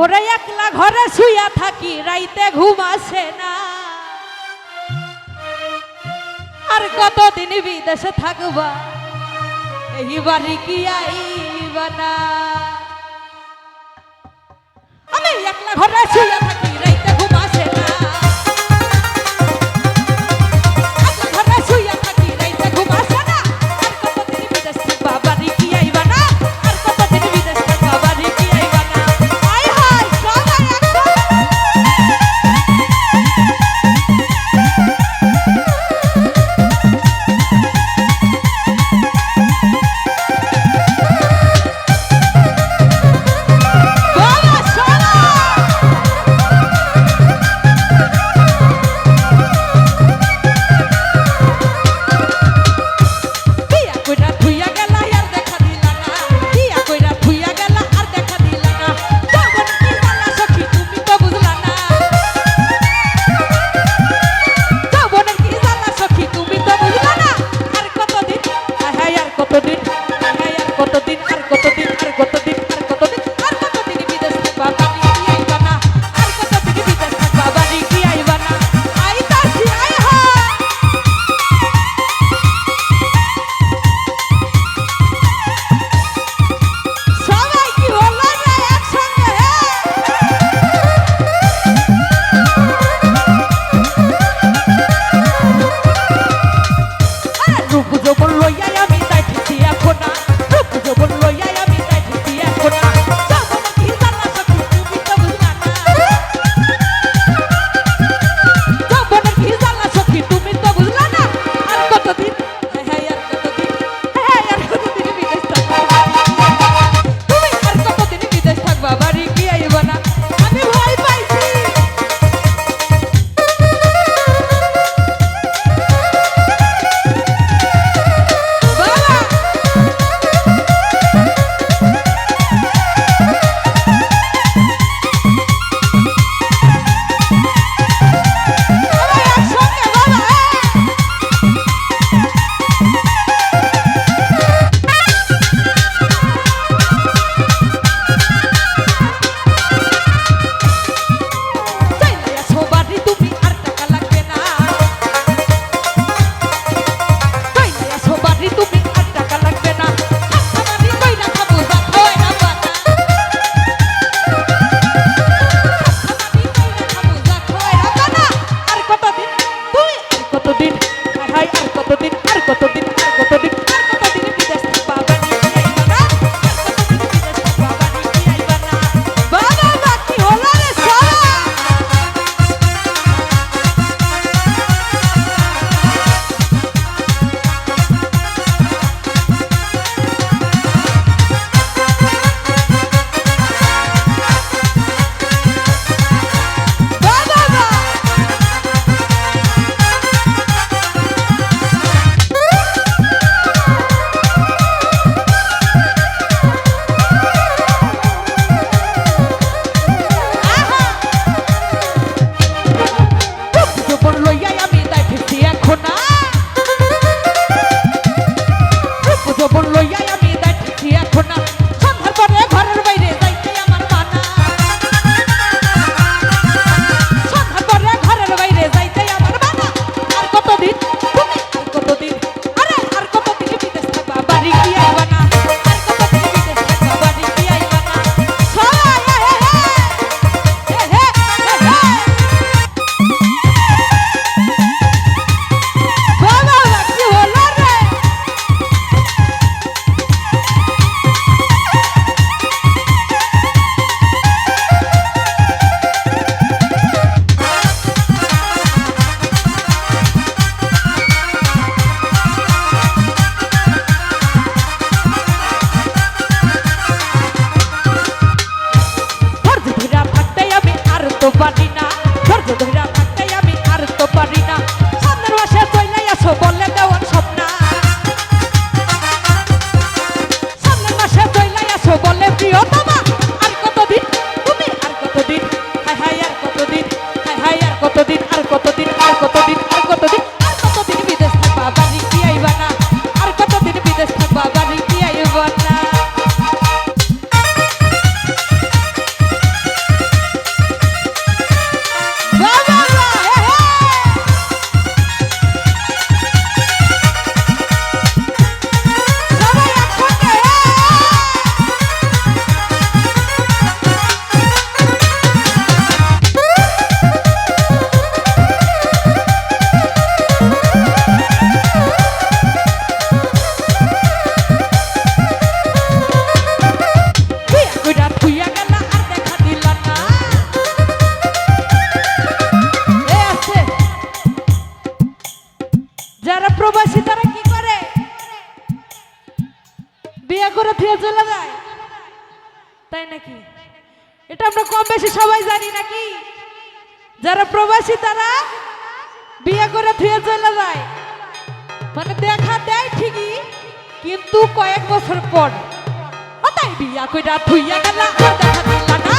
ওরে একলা ঘরে শুইয়া থাকি, রাইতে ঘুম আসে না। আর কতদিন বিদেশে থাকবা? এই বাড়ি কি আইবা না? আমি একলা ঘরে শুইয়া থাকি। যারা প্রবাসী, তারা কি করে? বিয়ে করে ফিরে চলে যায়। তাই নাকি? এটা আমরা কম বেশি সবাই জানি নাকি? যারা প্রবাসী, তারা বিয়ে করে ফিরে চলে যায়। মানে দেখা দেয় ঠিকই, কিন্তু কয়েক বছর পর তাই বিয়া কইরা থুইয়া গেলা। দেখা দিলা না।